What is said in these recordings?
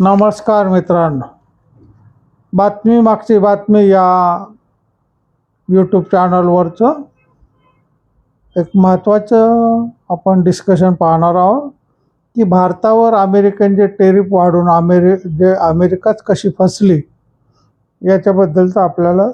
नमस्कार मित्रांनो. बातमी मागची बातमी या यूट्यूब चॅनलवरचं एक महत्त्वाचं आपण डिस्कशन पाहणार आहोत की भारतावर अमेरिकन जे टेरिफ वाढून अमेरि जे अमेरिकाच कशी फसली याच्याबद्दलचं आपल्याला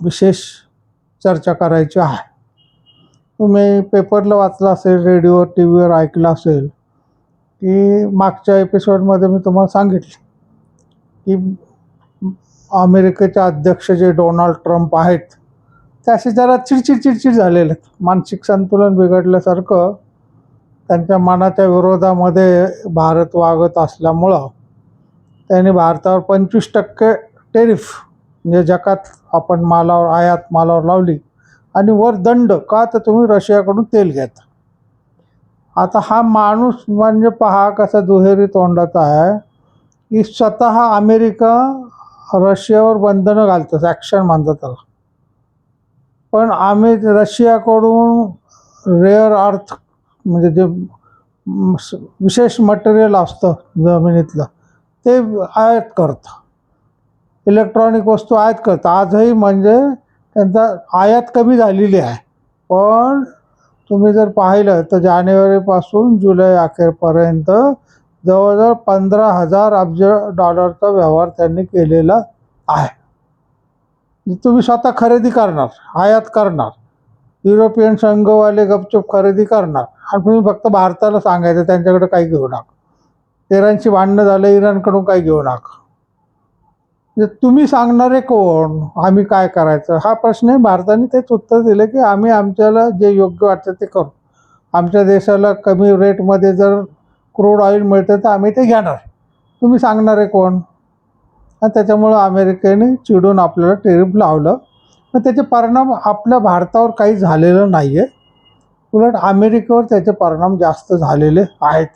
विशेष चर्चा करायची आहे. तुम्ही पेपरला वाचलं असेल रेडिओ टी व्हीवर ऐकलं असेल की मागच्या एपिसोडमध्ये मी तुम्हाला सांगितलं की अमेरिकेचे अध्यक्ष जे डोनाल्ड ट्रम्प आहेत त्याशी जरा चिडचिड चिडचिड झालेले आहेत. मानसिक संतुलन बिघडल्यासारखं त्यांच्या मनाच्या विरोधामध्ये भारत वागत असल्यामुळं त्यांनी भारतावर पंचवीस टक्के टेरिफ म्हणजे जगात आपण मालावर आयात मालावर लावली. आणि वर दंड का तर तुम्ही रशियाकडून तेल घेता. आता हा माणूस म्हणजे पहा कसा दुहेरी तोंडाचा आहे. की स्वतः अमेरिका रशियावर बंधनं घालतं ॲक्शन म्हणतात त्याला. पण आम्ही रशियाकडून रेअर अर्थ म्हणजे जे विशेष मटेरियल असतं जमिनीतलं ते आयात करतं. इलेक्ट्रॉनिक वस्तू आयात करतं. आजही म्हणजे त्यांचा आयात कमी झालेली आहे. पण तुम्ही जर पाहिलं तर जानेवारीपासून जुलै अखेरपर्यंत जवळजवळ पंधरा हजार अब्ज डॉलरचा व्यवहार त्यांनी केलेला आहे. म्हणजे तुम्ही स्वतः खरेदी करणार आयात करणार युरोपियन संघवाले गपचूप खरेदी करणार आणि तुम्ही फक्त भारताला सांगायचं त्यांच्याकडे काही घेऊ नका. इराणशी भांडणं झालं इराणकडून काही घेऊ नका. तुम्ही सांगणारे कोण? आम्ही काय करायचं? हा प्रश्न आहे भारताने तेच उत्तर दिलं की आम्ही आमच्याला जे योग्य वाटतं ते करू. आमच्या देशाला कमी रेटमध्ये जर क्रूड ऑइल मिळतं तर आम्ही ते घेणार. तुम्ही सांगणारे कोण? आणि त्याच्यामुळं अमेरिकेने चिडून आपल्याला टेरिफ लावलं. पण त्याचे परिणाम आपल्या भारतावर काही झालेलं नाही आहे उलट अमेरिकेवर त्याचे परिणाम जास्त झालेले आहेत.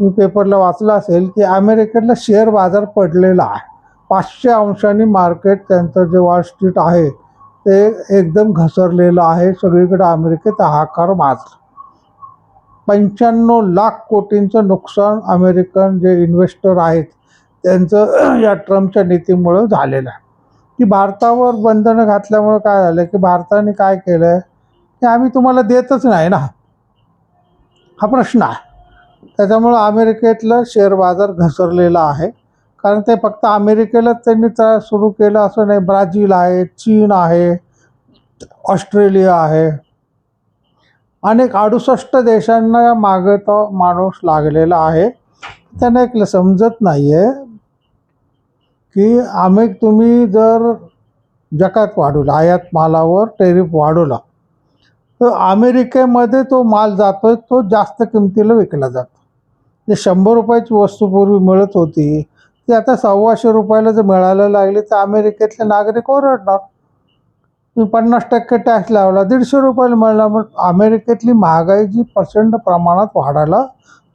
तुम्ही पेपरला वाचलं असेल की अमेरिकेतला शेअर बाजार पडलेला आहे. पाचशे अंशांनी मार्केट त्यांचं जे वॉल स्ट्रीट आहे ते एकदम घसरलेलं आहे. सगळीकडे अमेरिकेत हाकार माजला. पंच्याण्णव लाख कोटींचं नुकसान अमेरिकन जे इन्व्हेस्टर आहेत त्यांचं या ट्रम्पच्या नीतीमुळं झालेलं आहे. की भारतावर बंधनं घातल्यामुळं काय झालं? की भारताने काय केलं आहे की आम्ही तुम्हाला देतच नाही ना. हा प्रश्न आहे. त्याच्यामुळं अमेरिकेतलं शेअर बाजार घसरलेला आहे. कारण ते फक्त अमेरिकेलाच त्यांनी तयार सुरू केलं असं नाही. ब्राझील आहे चीन आहे ऑस्ट्रेलिया आहे. अनेक अडुसष्ट देशांना मागं तो माणूस लागलेला आहे. त्यांना एक समजत नाही आहे की आम्ही तुम्ही जर जकात वाढवला आयात मालावर टेरिफ वाढवला तर अमेरिकेमध्ये तो माल जातोय तो जास्त किमतीला विकला जातो. जे शंभर रुपयाची वस्तू पूर्वी मिळत होती ती आता सव्वाशे रुपयाला जर मिळायला लागले तर अमेरिकेतले नागरिक ओरडणार. तुम्ही पन्नास टक्के टॅक्स लावला दीडशे रुपयाला मिळणार मग अमेरिकेतली महागाई जी प्रचंड प्रमाणात वाढायला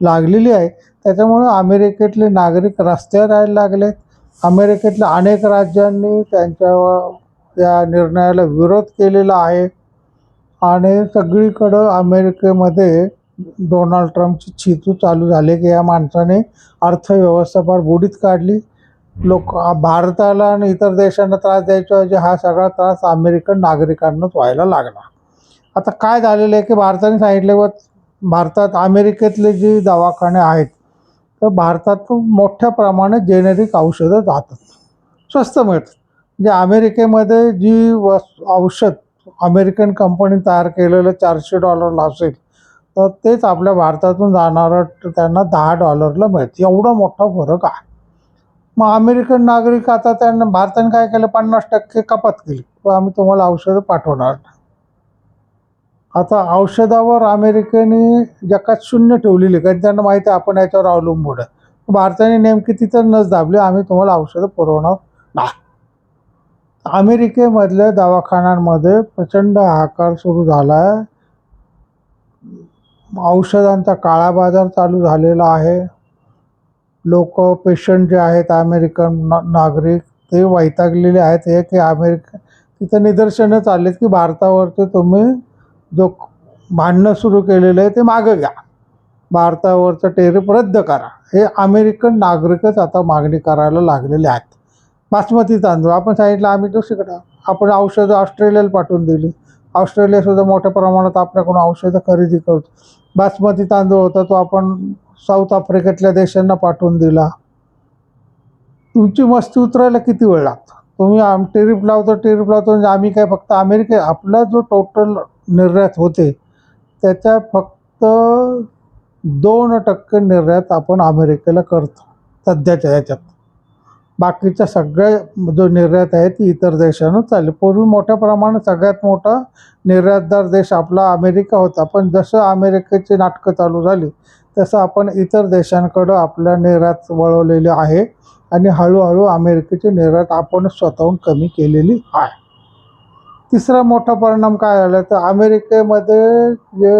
लागलेली आहे त्याच्यामुळे अमेरिकेतले नागरिक रस्त्यावर यायला लागलेत. अमेरिकेतल्या अनेक राज्यांनी त्यांच्या या निर्णयाला विरोध केलेला आहे. आणि सगळीकडं अमेरिकेमध्ये डोनाल्ड ट्रम्पची चितू चालू झाली की या माणसाने अर्थव्यवस्था फार बुडीत काढली. लोक भारताला आणि इतर देशांना त्रास द्यायचा ऐवजी हा सगळा त्रास अमेरिकन नागरिकांनाच व्हायला लागला. आता काय झालेलं आहे की भारताने सांगितले व भारतात अमेरिकेतले जे दवाखाने आहेत तर भारतात मोठ्या प्रमाणात जेनेरिक औषधं जातात. स्वस्त मिळतात. म्हणजे अमेरिकेमध्ये जी वस औषध अमेरिकन कंपनी तयार केलेलं चारशे डॉलरला असेल तर तेच आपल्या भारतातून जाणारं त्यांना दहा डॉलरला मिळतं. एवढा मोठा फरक आहे. मग अमेरिकन नागरिक आता त्यांना भारताने काय केलं? पन्नास टक्के कपात केली. व आम्ही तुम्हाला औषधं पाठवणार. आता औषधावर अमेरिकेने जगात शून्य ठेवलेली. कारण त्यांना माहिती आहे आपण याच्यावर अवलंबून आहे. भारताने नेमकी तिथं नस दाबली. आम्ही तुम्हाला औषधं पुरवणार नाही. अमेरिकेमधल्या दवाखान्यांमध्ये प्रचंड हाकार सुरू झाला आहे औषधांचा काळा बाजार चालू झालेला आहे. लोक पेशंट जे आहेत अमेरिकन ना नागरिक ते वैतागलेले आहेत. हे की अमेरिका तिथं निदर्शनं चाललीत की भारतावरती तुम्ही जो भांडणं सुरू केलेलं आहे ते मागं घ्या. भारतावरचं टेरिफ रद्द करा. हे अमेरिकन नागरिकच आता मागणी करायला लागलेले आहेत. बासमती तांदूळ आपण सांगितलं आम्ही दुसरीकडे आपण औषधं ऑस्ट्रेलियाला पाठवून दिली. ऑस्ट्रेलियासुद्धा मोठ्या प्रमाणात आपल्याकडून औषधं खरेदी करतो. बासमती तांदूळ होता तो आपण साऊथ आफ्रिकेतल्या देशांना पाठवून दिला. तुमची मस्ती उतरायला किती वेळ लागतो? तुम्ही आम टेरिप लावतो टेरिप लावतो म्हणजे आम्ही काय फक्त अमेरिके आपला जो टोटल निर्यात होते त्याच्या फक्त दोन टक्के निर्यात आपण अमेरिकेला करतो सध्याच्या ह्याच्यात बाकीच्या सगळ्या जो निर्यात आहे ती इतर देशांना चालली. पूर्वी मोठ्या प्रमाणात सगळ्यात मोठा निर्यातदार देश आपला अमेरिका होता. पण जसं अमेरिकेची नाटकं चालू झाली तसं आपण इतर देशांकडं आपल्या निर्यात वळवलेली आहे. आणि हळूहळू अमेरिकेची निर्यात आपणच स्वतःहून कमी केलेली आहे. तिसरा मोठा परिणाम काय झाला तर अमेरिकेमध्ये जे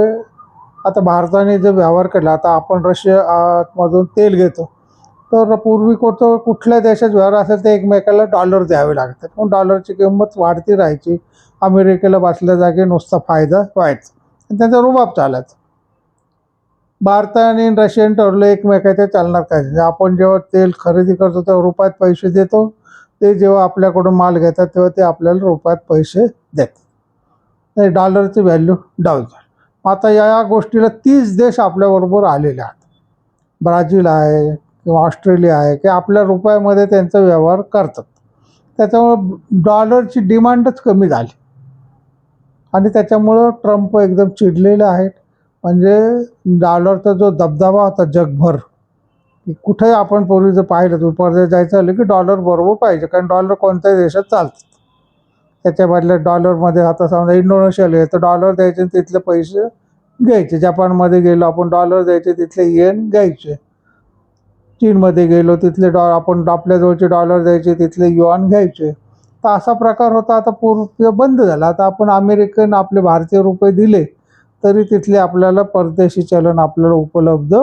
आता भारताने जे व्यवहार केला आता आपण रशिया मधून तेल घेतो. तर पूर्वीकडचं कुठल्या देशात व्यवहार असेल तर एकमेकाला डॉलर द्यावे लागतात. पण डॉलरची किंमत वाढती राहायची. अमेरिकेला बसल्या जागी नुसता फायदा व्हायचा. आणि त्यांचा रुबाब चालायचा. भारत आणि रशियन ठरलं एकमेकाच्या चालणार काय? म्हणजे आपण जेव्हा तेल खरेदी करतो तेव्हा रुपयात पैसे देतो. ते जेव्हा आपल्याकडून माल घेतात तेव्हा ते आपल्याला रुपयात पैसे देतात. नाही डॉलरची व्हॅल्यू डाऊन झाली. मग आता या या गोष्टीला तीस देश आपल्याबरोबर आलेले आहेत. ब्राझील आहे किंवा ऑस्ट्रेलिया आहे की आपल्या रुपयामध्ये त्यांचा व्यवहार करतात. त्याच्यामुळं डॉलरची डिमांडच कमी झाली. आणि त्याच्यामुळं ट्रम्प एकदम चिडलेले आहेत. म्हणजे डॉलरचा जो दबदबा होता जगभर की कुठे आपण पूर्वी जर पाहिलं तर परदेश जायचं झालं की डॉलर बरोबर पाहिजे कारण डॉलर कोणत्याही देशात चालतात त्याच्या बदल्यात डॉलरमध्ये आता समजा इंडोनेशियाला तर डॉलर द्यायचे तिथले पैसे घ्यायचे. जपानमध्ये गेलो आपण डॉलर द्यायचे तिथले येन घ्यायचे. चीनमध्ये गेलो तिथले डॉ आपण आपल्याजवळचे डॉलर द्यायचे तिथले युआन घ्यायचे. तर असा प्रकार होता आता पूर्ण बंद झाला. आता आपण अमेरिकन आपले भारतीय रुपये दिले तरी तिथले आपल्याला परदेशी चलन आपल्याला उपलब्ध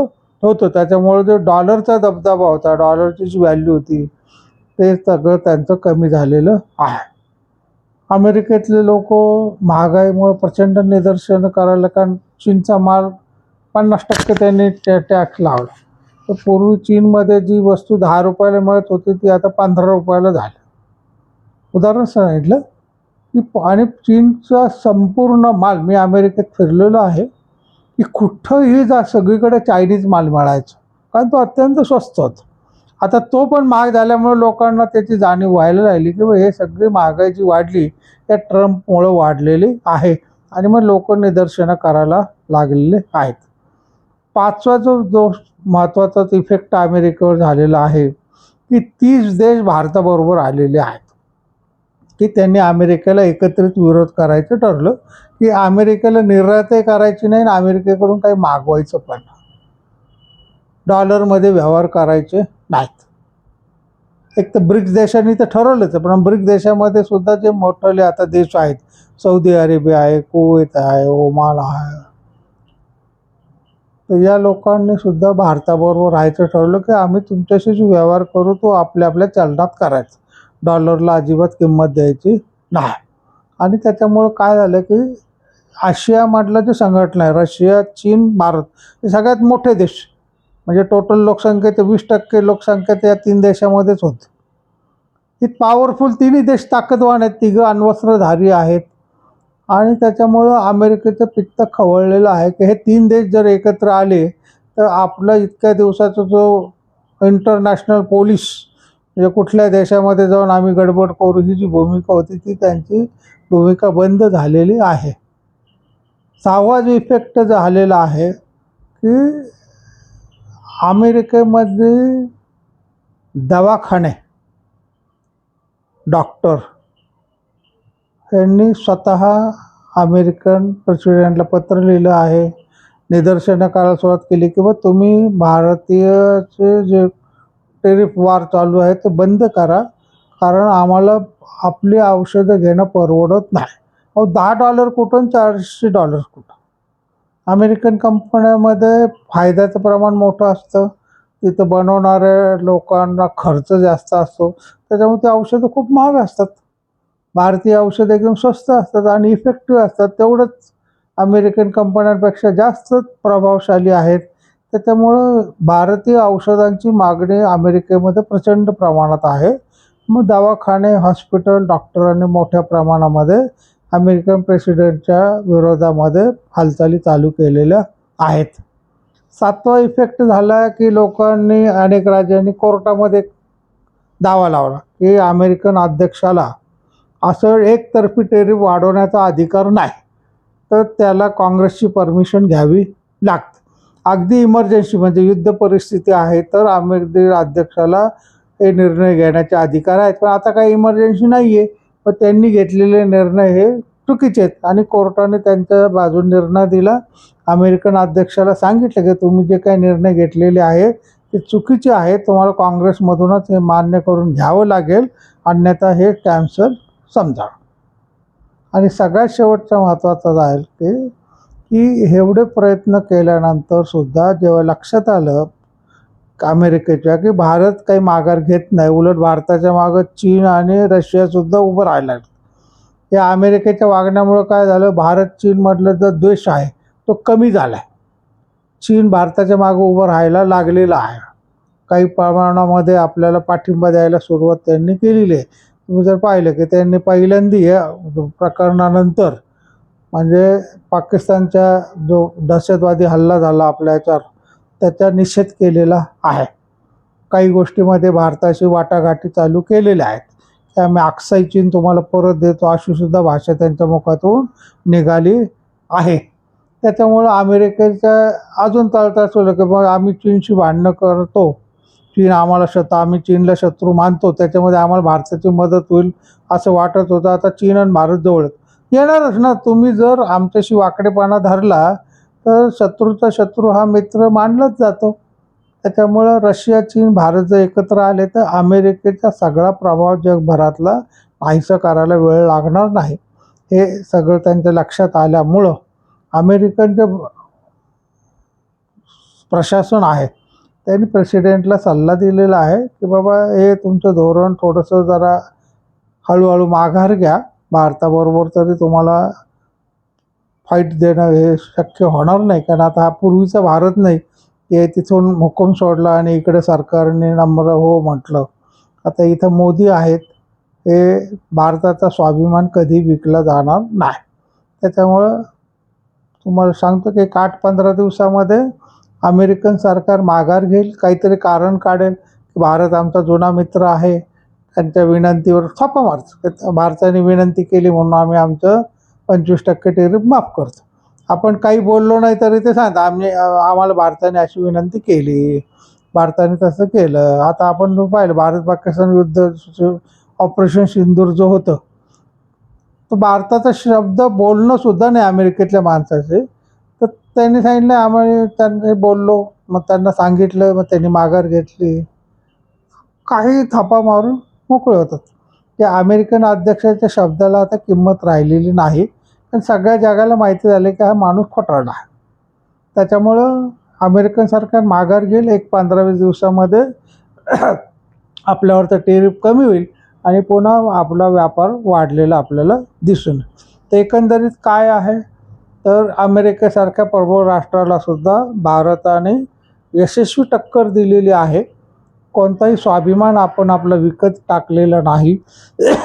होतं त्याच्यामुळे जो डॉलरचा दबदबा होता डॉलरची जी व्हॅल्यू होती ते सगळं त्यांचं कमी झालेलं आहे. अमेरिकेतले लोक महागाईमुळे प्रचंड निदर्शनं करायला कारण चीनचा माल पन्नास टक्के त्यांनी टॅक्स लावला. तर पूर्वी चीनमध्ये जी वस्तू दहा रुपयाला मिळत होती ती आता पंधरा रुपयाला झाली. उदाहरण सांगितलं की आणि चीनचा संपूर्ण माल मी अमेरिकेत फिरलेलो आहे की कुठंही जा सगळीकडे चायनीज माल मिळायचा. कारण तो अत्यंत स्वस्त होता. आता तो पण महाग झाल्यामुळे लोकांना त्याची जाणीव व्हायला लागली की हे सगळी महागाई जी वाढली त्या ट्रम्पमुळं वाढलेली आहे. आणि मग लोक निदर्शनं करायला लागलेले आहेत. पाचवा जो दोष महत्त्वाचा इफेक्ट अमेरिकेवर झालेला आहे की तीस देश भारताबरोबर आलेले आहेत. की त्यांनी अमेरिकेला एकत्रित विरोध करायचं ठरलं की अमेरिकेला निर्यातही करायची नाही आणि अमेरिकेकडून काही मागवायचं पण डॉलरमध्ये व्यवहार करायचे नाहीत. एक तर ब्रिक्स देशांनी तर ठरवलंच पण ब्रिक्स देशामध्ये सुद्धा जे मोठले आता देश आहेत सौदी अरेबिया आहे कुवेत आहे ओमान आहे तर या लोकांनी सुद्धा भारताबरोबर राहायचं ठरवलं की आम्ही तुमच्याशी जो व्यवहार करू तो आपल्या आपल्या चलनात करायचा. डॉलरला अजिबात किंमत द्यायची नाही. आणि त्याच्यामुळं काय झालं की आशियामधलं जे संघटना आहे रशिया चीन भारत हे सगळ्यात मोठे देश. म्हणजे टोटल लोकसंख्येचे वीस टक्के लोकसंख्या त्या तीन देशामध्येच होते. ती पॉवरफुल तिन्ही देश ताकदवान आहेत. तिघं अण्वस्त्रधारी आहेत. आणि त्याच्यामुळं अमेरिकेचं पित्त खवळलेलं आहे की हे तीन देश जर एकत्र आले तर आपला इतक्या दिवसाचा जो इंटरनॅशनल पोलीस म्हणजे कुठल्या देशामध्ये जाऊन आम्ही गडबड करू ही जी भूमिका होती ती त्यांची भूमिका बंद झालेली आहे. सहावा जो इफेक्ट झालेला आहे की अमेरिकेमध्ये दवाखाने डॉक्टर यांनी स्वतः अमेरिकन प्रेसिडेंटला पत्र लिहिलं आहे. निदर्शनं करायला सुरुवात केली की बा तुम्ही भारतीयचे जे टेरिफ वार चालू आहे ते बंद करा. कारण आम्हाला आपली औषधं घेणं परवडत नाही. अहो दहा डॉलर कुठून? चारशे डॉलर कुठं अमेरिकन कंपन्यामध्ये फायद्याचं प्रमाण मोठं असतं. तिथं बनवणाऱ्या लोकांना खर्च जास्त असतो. त्याच्यामुळे ते औषधं खूप महाग असतात. भारतीय औषधं एकदम स्वस्त असतात आणि इफेक्टिव्ह असतात. तेवढंच अमेरिकन कंपन्यांपेक्षा जास्त प्रभावशाली आहेत. त्याच्यामुळं भारतीय औषधांची मागणी अमेरिकेमध्ये प्रचंड प्रमाणात आहे. मग दवाखाने हॉस्पिटल डॉक्टरांनी मोठ्या प्रमाणामध्ये अमेरिकन प्रेसिडेंटच्या विरोधामध्ये हालचाली चालू केलेल्या आहेत. सातवा इफेक्ट झाला की लोकांनी अनेक राज्यांनी कोर्टामध्ये दावा लावला की अमेरिकन अध्यक्षाला असं एकतर्फी टेरिफ वाढवण्याचा अधिकार नाही. तर त्याला काँग्रेसची परमिशन घ्यावी लागते. अगदी इमर्जन्सी म्हणजे युद्ध परिस्थिती आहे तर अमेरिके अध्यक्षाला हे निर्णय घेण्याचे अधिकार आहेत. पण आता काही इमर्जन्सी नाही आहे पण त्यांनी घेतलेले निर्णय हे चुकीचे आहेत. आणि कोर्टाने त्यांच्या बाजून निर्णय दिला. अमेरिकन अध्यक्षाला सांगितलं की तुम्ही जे काही निर्णय घेतलेले आहे ते चुकीचे आहे तुम्हाला काँग्रेसमधूनच हे मान्य करून घ्यावं लागेल. अन्यथा हे कॅन्सल समजा. आणि सगळ्यात शेवटचा महत्त्वाचा जाईल की की एवढे प्रयत्न केल्यानंतर सुद्धा जेव्हा लक्षात आलं अमेरिकेच्या की भारत काही माघार घेत नाही उलट भारताच्या मागं चीन आणि रशियासुद्धा उभं राहिला या अमेरिकेच्या वागण्यामुळं काय झालं? भारत चीनमधलं जो द्वेष आहे तो कमी झाला आहे चीन भारताच्या मागं उभं राहायला लागलेला आहे. काही प्रमाणामध्ये आपल्याला पाठिंबा द्यायला सुरुवात त्यांनी केलेली आहे. तुम्ही जर पाहिलं की त्यांनी पहिल्यांदा या प्रकरणानंतर म्हणजे पाकिस्तानच्या जो दहशतवादी हल्ला झाला आपल्या याच्यावर त्याचा निषेध केलेला आहे. काही गोष्टीमध्ये भारताशी वाटाघाटी चालू केलेल्या आहेत. की आम्ही अक्साई चीन तुम्हाला परत देतो अशीसुद्धा भाषा त्यांच्या मुखातून निघाली आहे. त्याच्यामुळं अमेरिकेचं अजून तळतळ सोडलं की मग आम्ही चीनशी भांडणं करतो. चीन आम्हाला शत्रू आम्ही चीनला शत्रू मानतो. त्याच्यामध्ये आम्हाला भारताची मदत होईल असं वाटत होतं. आता चीन आणि भारत जवळ येणारच ना. तुम्ही जर आमच्याशी वाकडेपणा धरला तर शत्रूचा शत्रू हा मित्र मानलाच जातो. त्याच्यामुळं रशिया चीन भारत जर एकत्र आले तर अमेरिकेचा सगळा प्रभाव जगभरातला नाहीसं करायला वेळ लागणार नाही. हे सगळं त्यांच्या लक्षात आल्यामुळं अमेरिकन जे प्रशासन आहे त्यांनी प्रेसिडेंटला सल्ला दिलेला आहे की बाबा हे तुमचं धोरण थोडंसं जरा हळूहळू माघार घ्या. भारताबरोबर तरी तुम्हाला फाईट देणं हे शक्य होणार नाही. कारण आता हा पूर्वीचा भारत नाही. की तिथून हुकूम सोडला आणि इकडे सरकारने नम्र हो म्हटलं. आता इथं मोदी आहेत. हे भारताचा स्वाभिमान कधी विकला जाणार नाही. त्याच्यामुळं तुम्हाला सांगतो की एक आठ पंधरा दिवसामध्ये अमेरिकन सरकार माघार घेईल काहीतरी कारण काढेल. की भारत आमचा जुना मित्र आहे. त्यांच्या विनंतीवर छापा मारतो. भारताने विनंती केली म्हणून आम्ही आमचं पंचवीस टक्के टेरिफ माफ करतो. आपण काही बोललो नाही तरी ते सांगता आम्ही आम्हाला भारताने अशी विनंती केली. भारताने तसं केलं. आता आपण पाहिलं भारत पाकिस्तान युद्ध ऑपरेशन सिंदूर जो होतं तो भारताचा शब्द बोलणं सुद्धा नाही अमेरिकेतल्या माणसाचे. त्यांनी सांगितलं आम्ही त्यांनी बोललो मग त्यांना सांगितलं मग त्यांनी माघार घेतली. काही थापा मारून मोकळे होतात. त्या अमेरिकन अध्यक्षाच्या शब्दाला आता किंमत राहिलेली नाही. पण सगळ्या जगाला माहिती झाली की हा माणूस खोटारडा आहे. त्याच्यामुळं अमेरिकन सरकार माघार घेईल. एक पंधरा वीस दिवसामध्ये आपल्यावरचं टेरिफ कमी होईल आणि पुन्हा आपला व्यापार वाढलेला आपल्याला दिसून तर एकंदरीत काय आहे? तर अमेरिकेसारख्या प्रबळ राष्ट्राला सुद्धा भारताने यशस्वी टक्कर दिलेली आहे. कोणताही स्वाभिमान आपण आपलं विकत टाकलेला नाही.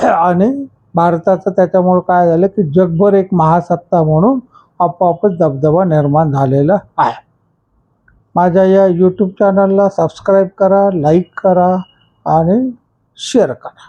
आणि भारताचं त्याच्यामुळं काय झालं की जगभर एक महासत्ता म्हणून आपोआपच दबदबा निर्माण झालेला आहे. माझ्या या यूट्यूब चॅनलला सबस्क्राईब करा लाईक करा आणि शेअर करा.